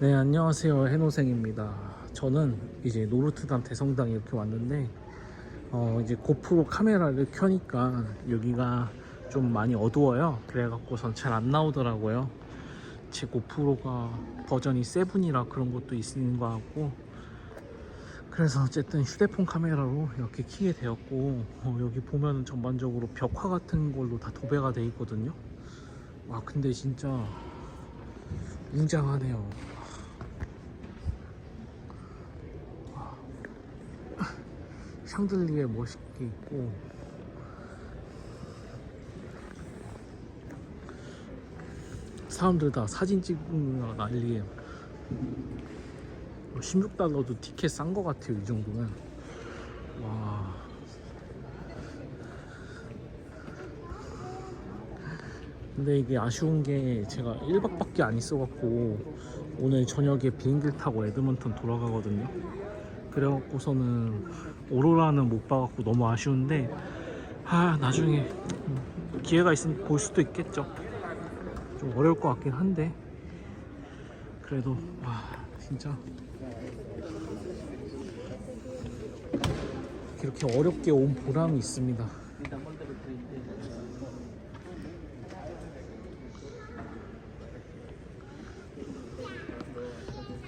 네, 안녕하세요. 해노생입니다. 저는 이제 노르트담 대성당 이렇게 왔는데, 어, 이제 고프로 카메라를 켜니까 여기가 좀 많이 어두워요. 그래갖고선 잘 안 나오더라고요. 제 고프로가 버전이 7이라 그런 것도 있는 것 같고, 그래서 어쨌든 휴대폰 카메라로 이렇게 키게 되었고, 어, 여기 보면 전반적으로 벽화 같은 걸로 다 도배가 돼 있거든요. 와, 근데 진짜 웅장하네요. 샹들리에 멋있게 있고. 사람들 다 사진 찍는 난리에요 16달러도 티켓 싼 거 같아요 이 정도면. 와. 근데 이게 아쉬운 게 제가 1박밖에 안 있어갖고 오늘 저녁에 비행기를 타고 에드먼턴 돌아가거든요 그래갖고서는 오로라는 못 봐갖고 너무 아쉬운데 아 나중에 기회가 있으면 볼 수도 있겠죠. 좀 어려울 것 같긴 한데. 그래도 와 진짜. 이렇게 어렵게 온 보람이 있습니다.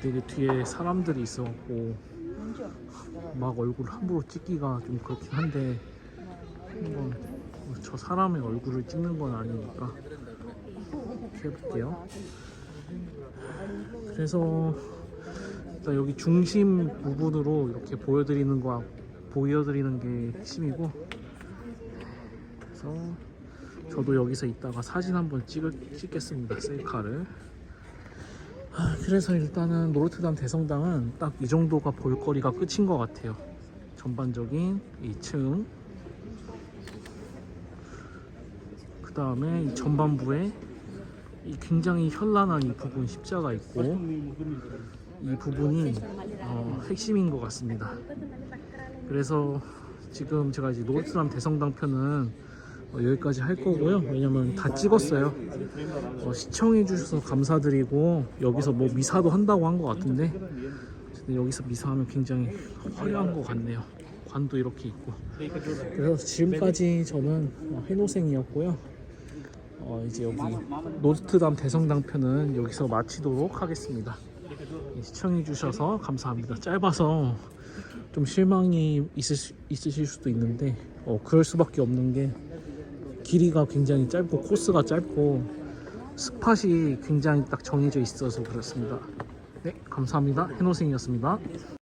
되게 뒤에 사람들이 있어갖고 막 얼굴 함부로 찍기가 좀 그렇긴 한데 한번 저 사람의 얼굴을 찍는 건 아니니까 해볼게요. 그래서 일단 여기 중심 부분으로 이렇게 보여드리는 거 보여드리는 게 핵심이고 그래서 저도 여기서 이따가 사진 한번 찍을, 찍겠습니다 셀카를. 아, 그래서 일단은 노르트담 대성당은 딱 이 정도가 볼거리가 끝인 것 같아요. 전반적인 2층. 그 다음에 이 전반부에 이 굉장히 현란한 이 부분 십자가 있고 이 부분이 어, 핵심인 것 같습니다. 그래서 지금 제가 이제 노르트담 대성당 편은 어, 여기까지 할 거고요. 왜냐면 다 찍었어요. 어, 시청해 주셔서 감사드리고 여기서 뭐 미사도 한다고 한 것 같은데 여기서 미사하면 굉장히 화려한 것 같네요. 관도 이렇게 있고 그래서 지금까지 저는 어, 해노생이었고요. 어, 이제 여기 노트담 대성당 편은 여기서 마치도록 하겠습니다. 예, 시청해 주셔서 감사합니다. 짧아서 좀 실망이 있으, 있으실 수도 있는데 어, 그럴 수밖에 없는 게 길이가 굉장히 짧고 코스가 짧고 스팟이 굉장히 딱 정해져 있어서 그렇습니다. 네, 감사합니다. 해노생이었습니다.